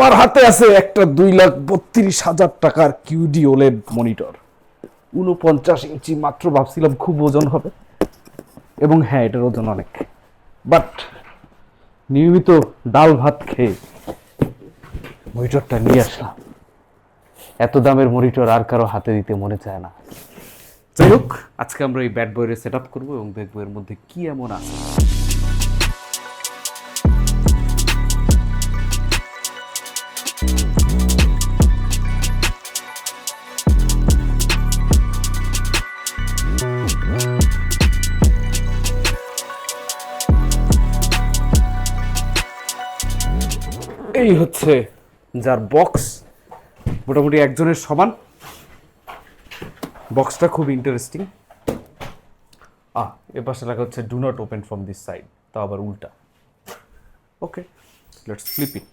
আমার হাতে আছে একটা দুই লাখ বত্রিশ হাজার টাকার কিউডি ওলেড মনিটর। উনপঞ্চাশ ইঞ্চি মাত্র ভাবছিলাম খুব ওজন হবে। এবং হ্যাঁ এটার ওজন অনেক। বাট নিয়মিত ডাল ভাত খেয়ে মনিটরটা নিয়ে আসলাম। এত দামের মনিটর আর কারও হাতে দিতে মনে চায় না। যাই হোক আজকে আমরা এই ব্যাট বয়ের সেট আপ করব এবং দেখব এর মধ্যে কি এমন আছে। এই হচ্ছে যার বক্স মোটামুটি একজনের সমান। বক্সটা খুব ইন্টারেস্টিং আহ, এ পাশে লেখা হচ্ছে do not open from this side তা আবার উল্টা। ওকে লেটস ফ্লিপ ইট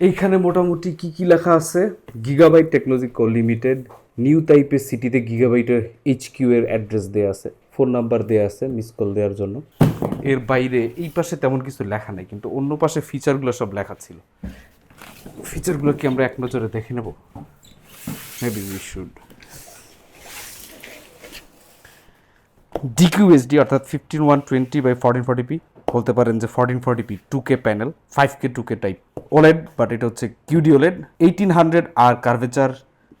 এইখানে মোটামুটি কি কি লেখা আছে? Gigabyte technology co limited new টাইপের সিটিতে গিগাবাইটের এইচ কিউ এর অ্যাড্রেস দেওয়া আছে। ফোন নাম্বার দেওয়া আছে মিস কল দেওয়ার জন্য। এর বাইরে এই পাশে তেমন কিছু লেখা নেই, কিন্তু অন্য পাশে ফিচারগুলো সব লেখা ছিল। ফিচারগুলো কি আমরা এক নজরে দেখে নেব? মেবি উই শুড ডিকিউএসডি অর্থাৎ fifteen one twenty by fourteen forty P বলতে পারেন যে fourteen forty P two K panel five K two K type OLED but এটা হচ্ছে QD OLED eighteen hundred R curvature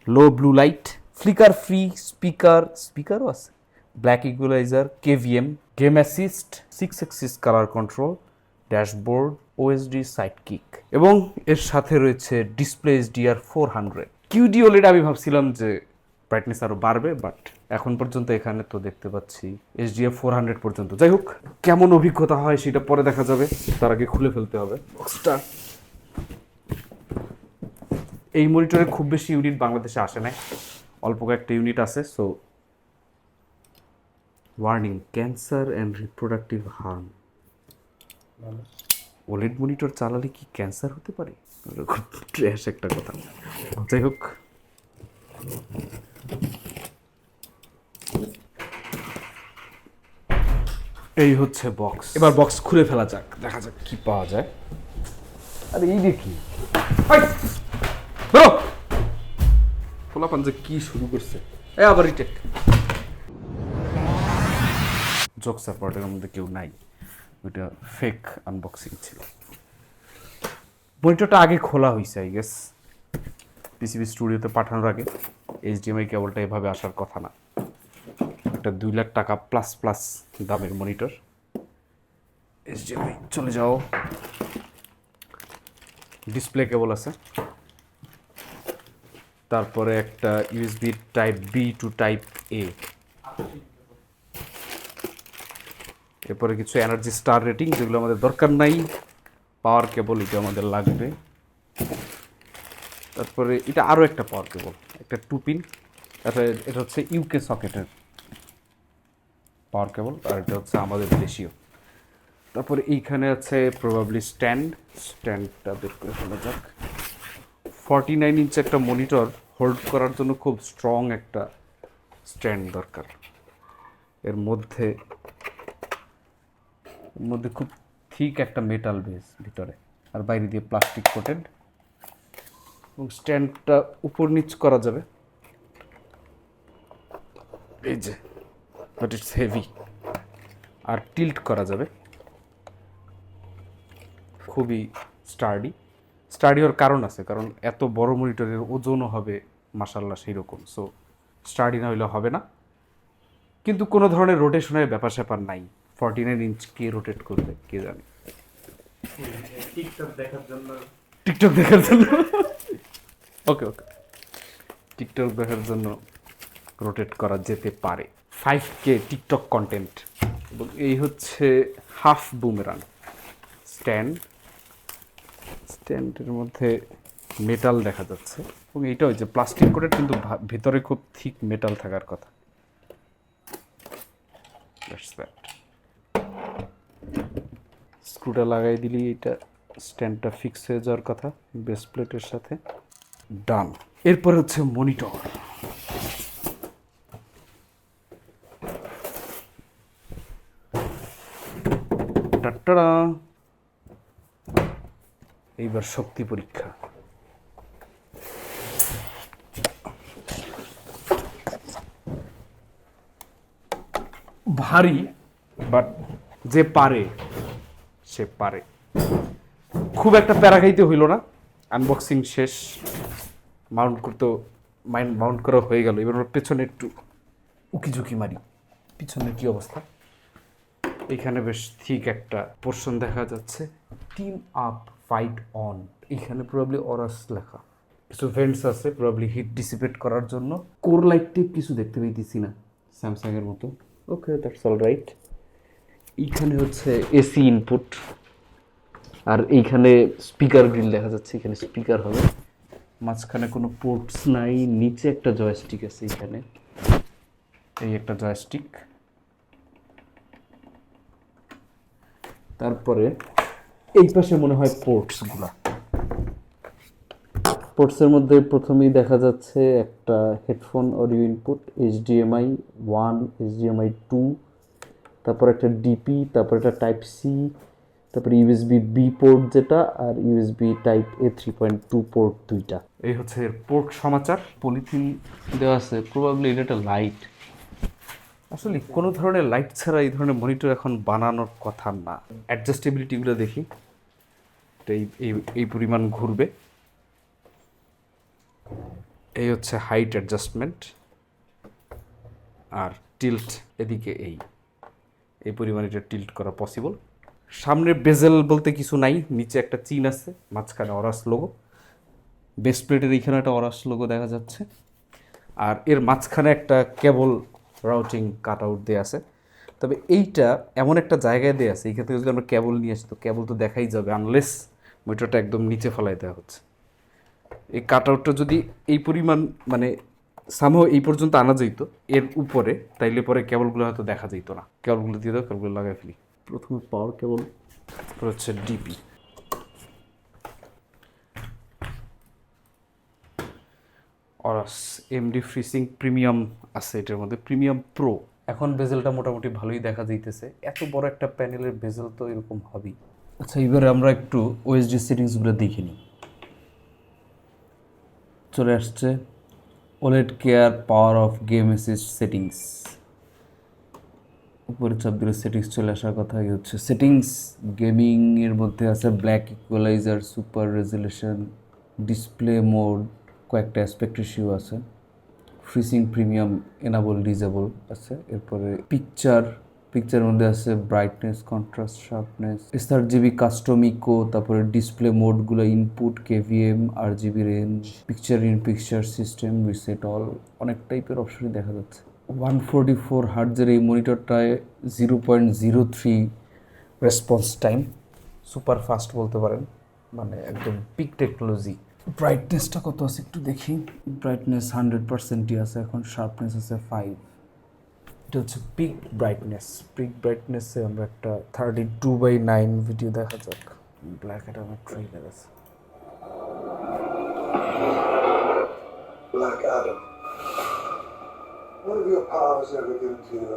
low blue light flicker free speaker স্পিকারও আছে। Black equalizer KVM game assist six axis colour control dashboard OSD side kick এবং এর সাথে রয়েছে display HDR four hundred QD OLED আমি ভাবছিলাম যে brightness আরও বাড়বে বাট এখন পর্যন্ত এখানে তো দেখতে পাচ্ছি এস এইচডিএফ ফোর হান্ড্রেড পর্যন্ত। যাই হোক, কেমন অভিজ্ঞতা হয় সেটা পরে দেখা যাবে, তার আগে খুলে ফেলতে হবে। বক্সটা এই মনিটরে খুব বেশি ইউনিট বাংলাদেশে আসে নাই, অল্প কয়েকটা ইউনিট আছে so warning cancer and reproductive harm OLED monitor চালালে কি ক্যান্সার হতে পারে? ট্র্যাশ একটা কথা। যাই হোক। এই হচ্ছে বক্স এবার বক্স খুলে ফেলা যাক, দেখা যাক কি পাওয়া যায়। আরে এই দেখি। পোলাপান যে কি শুরু করছে। এ আবার রিটেক জোক সাপোর্টের মধ্যে কেউ নাই। ওইটা ফেক আনবক্সিং ছিল। মনিটরটা আগে খোলা হয়েছে আই গেস পিসিবি স্টুডিওতে পাঠানোর আগে। এইচডিএমআই কেবলটা এভাবে আসার কথা না। একটা দুই লাখ টাকা প্লাস প্লাস দামের মনিটর এইচডিএমআই চলে যাও। ডিসপ্লে কেবল আছে। তারপরে একটা USB type B to type A এরপরে কিছু এনার্জি স্টার রেটিং যেগুলো আমাদের দরকার নাই পাওয়ার কেবল এটা আমাদের লাগবে। তারপরে এটা আরও একটা পাওয়ার কেবল একটা টু পিন তারপরে এটা হচ্ছে ইউকে সকেটের পাওয়ার কেবল আর এটা হচ্ছে আমাদের দেশীয়। তারপরে এইখানে আছে প্রবাবলি স্ট্যান্ড স্ট্যান্ডটা বের করে ফেলা যাক। ফর্টি নাইন ইঞ্চ একটা মনিটর হোল্ড করার জন্য খুব স্ট্রং একটা স্ট্যান্ড দরকার। এর মধ্যে মধ্যে খুব ঠিক একটা মেটাল বেস ভিতরে। আর বাইরে দিয়ে প্লাস্টিক কোটেড এবং স্ট্যান্ডটা উপর নিচ করা যাবে। এই যে বাট ইটস হেভি আর টিল্ট করা যাবে। খুবই স্টার্ডি স্টাডি হওয়ার কারণ আছে, কারণ এত বড় মনিটরের ওজনও হবে মাসাল্লাহ সেই রকম সো স্টাডি না হইলে হবে না। কিন্তু কোনো ধরনের রোটেশনের ব্যাপার স্যাপার নাই। ফর্টি নাইন ইঞ্চ কে রোটেট করবে কে জানে? টিকটক দেখার জন্য। টিকটক দেখার জন্য। ওকে ওকে। টিকটক দেখার জন্য রোটেট করা যেতে পারে। ফাইভ কে টিকটক কন্টেন্ট এবং এই হচ্ছে হাফ বুমেরান স্ট্যান্ড স্ট্যান্ডের মধ্যে মেটাল দেখা যাচ্ছে। এবং এইটা ওই যে প্লাস্টিক কোটেড কিন্তু ভেতরে খুব থিক মেটাল থাকার কথা। That's that. স্ক্রুটা লাগাই দিলেই এটা স্ট্যান্ডটা ফিক্স হয়ে যাওয়ার কথা বেস প্লেটের সাথে ডান এরপর হচ্ছে মনিটর টাটা এইবার শক্তি পরীক্ষা। ভারী বাট যে পারে। সে পারে। খুব একটা প্যারা খাইতে হইল না। আনবক্সিং শেষ। মাউন্ট করতে মাইন্ড মাউন্ট করা হয়ে গেল। এবার ওর পেছনে একটু উকি ঝুঁকি মারি। পিছনের কি অবস্থা? এখানে বেশ ঠিক একটা পোর্শন দেখা যাচ্ছে। টিম আপ ফাইট অন এখানে প্রবাবলি অরাস লেখা। কিছু ভেন্টস আছে প্রবাবলি হিট ডিসিপেট করার জন্য। কোর লাইট টিপ কিছু দেখতে পাইতেছি না স্যামসাং এর মতো। ওকে দ্যাটস অল রাইট এইখানে হচ্ছে এসি ইনপুট আর এইখানে স্পিকার গ্রিল দেখা যাচ্ছে, এখানে স্পিকার হবে। মাঝখানে কোনো পোর্টস নাই, নিচে একটা জয়স্টিক আছে এখানে এই একটা জয়স্টিক তারপরে এই পাশে মনে হয় পোর্টসগুলা পোর্টসের মধ্যে প্রথমেই দেখা যাচ্ছে একটা headphone audio input HDMI one HDMI two তারপর একটা ডিপি তারপর একটা টাইপ সি তারপরে ইউএসবি বি পোর্ট যেটা, আর USB type A three point two port দুইটা। এই হচ্ছে পোর্ট সমাচার। পলিথিন দেওয়া আছে প্রবাবলি এটা একটা লাইট আসলে কোনো ধরনের লাইট ছাড়া এই ধরনের মনিটর এখন বানানোর কথা না। অ্যাডজাস্টেবিলিটিগুলো দেখি এই, এই- এই পরিমাণ ঘুরবে। এই হচ্ছে হাইট অ্যাডজাস্টমেন্ট আর টিল্ট এদিকে এই। এই পরিমাণে এটা টিল্ট করা পসিবল সামনে বেজেল বলতে কিছু নাই, নিচে একটা চিন আছে, মাঝখানে অরাস লোগো বেস প্লেটের এইখানে একটা অরাস লোগো দেখা যাচ্ছে। আর এর মাঝখানে একটা কেবল রাউটিং কাট আউট দেওয়া আছে। তবে এইটা এমন একটা জায়গায় দেওয়া আছে, এইখান থেকে যদি আমরা কেবল নিয়ে আসি, তো কেবল তো দেখাই যাবে আনলেস মিটারটা একদম নিচে ফেলাই দেওয়া হচ্ছে। এই কাট আউটটা যদি এই পরিমাণ মানে সামহ এই পর্যন্ত আনা যেত এর উপরে তাইলে পরে কেবলগুলো হয়তো দেখা যেত না। কেবলগুলো দিয়ে দাও কেবলগুলো লাগাই ফেলি। প্রথমে পাওয়ার কেবল তারপর হচ্ছে DP Aorus AMD FreeSync premium আছে এটার মধ্যে প্রিমিয়াম প্রো এখন বেজেলটা মোটামুটি ভালোই দেখা যাইতেছে। এত বড় একটা প্যানেলের বেজেল তো এরকম হবেই। আচ্ছা এবারে আমরা একটু ওএসডি সেটিংসগুলো দেখে নিই। চলে আসছে OLED care power off game assist settings উপরে চাপ দিলে সেটিংস চলে আসার কথা হচ্ছে সেটিংস গেমিংয়ের মধ্যে আছে black equaliser super resolution display mode কয়েকটা অ্যাসপেক্ট ইস্যু আছে। ফ্রিসিং প্রিমিয়াম এনাবল ডিজেবল আছে। এরপরে পিকচার পিকচারের মধ্যে আছে brightness contrast sharpness sRGB custom eco তারপরে display মোডগুলো input KVM RGB range picture in picture system reset all অনেক টাইপের অপশনই দেখা যাচ্ছে। ওয়ান ফোরটি ফোর হার্টজের এই মনিটরটায় zero point zero three response time super fast বলতে পারেন মানে একদম পিক টেকনোলজি ব্রাইটনেসটা কত আছে একটু দেখি। ব্রাইটনেস হান্ড্রেড পার্সেন্টই আছে এখন শার্পনেস আছে ফাইভ এটা হচ্ছে পিক ব্রাইটনেস পিক ব্রাইটনেসে আমরা একটা thirty two by nine video দেখা যাক ব্ল্যাক এটা আমার ট্রেইলার আছে Black Adam. What have your powers ever given to you?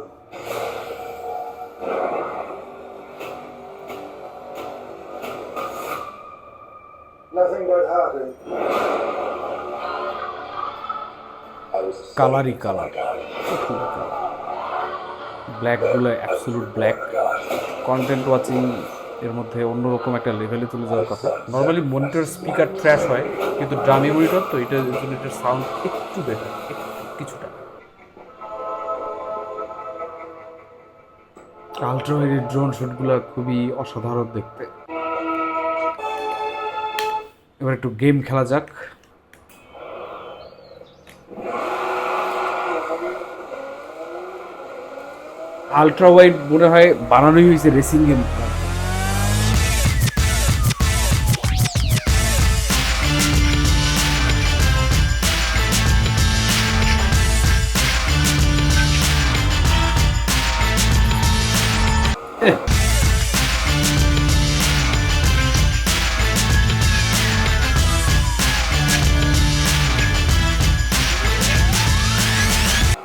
Nothing but heartache. I was a কালারই কালার ব্ল্যাকগুলো অ্যাবসলুট ব্ল্যাক কন্টেন্ট ওয়াচিং এর মধ্যে অন্যরকম একটা লেভেলে তুলে যাওয়ার কথা। নর্মালি মনিটর স্পিকার ট্র্যাশ হয়, কিন্তু ড্রামি মনিটর তো এটা এটার সাউন্ড একটু বেটার কিছুটা। আলট্রাওয়াইডের ড্রোন শটগুলো খুবই অসাধারণ দেখতে। এবার একটু গেম খেলা যাক। আলট্রা ওয়াইড মনে হয় বানানোই হয়েছে রেসিং গেম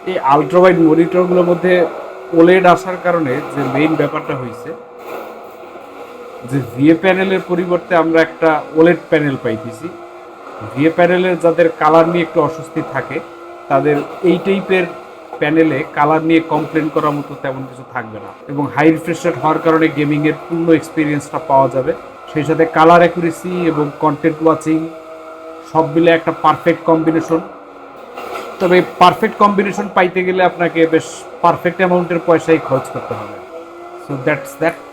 এই আলট্রা ওয়াইড মনিটরগুলোর মধ্যে ওলেড আসার কারণে যে মেইন ব্যাপারটা হয়েছে, যে ভিএ প্যানেলের পরিবর্তে আমরা একটা ওলেড প্যানেল পাইতেছি। ভিএ প্যানেলের যাদের কালার নিয়ে একটু অস্বস্তি থাকে, তাদের এই টাইপের প্যানেলে কালার নিয়ে কমপ্লেন করার মতো তেমন কিছু থাকবে না। এবং হাই রিফ্রেশ হওয়ার কারণে গেমিংয়ের পূর্ণ এক্সপিরিয়েন্সটা পাওয়া যাবে। সেই সাথে কালার অ্যাকুরেসি এবং কন্টেন্ট ওয়াচিং সব মিলে একটা পারফেক্ট কম্বিনেশন তবে পারফেক্ট কম্বিনেশন পাইতে গেলে আপনাকে বেশ পারফেক্ট অ্যামাউন্টের পয়সাই খরচ করতে হবে। So that's that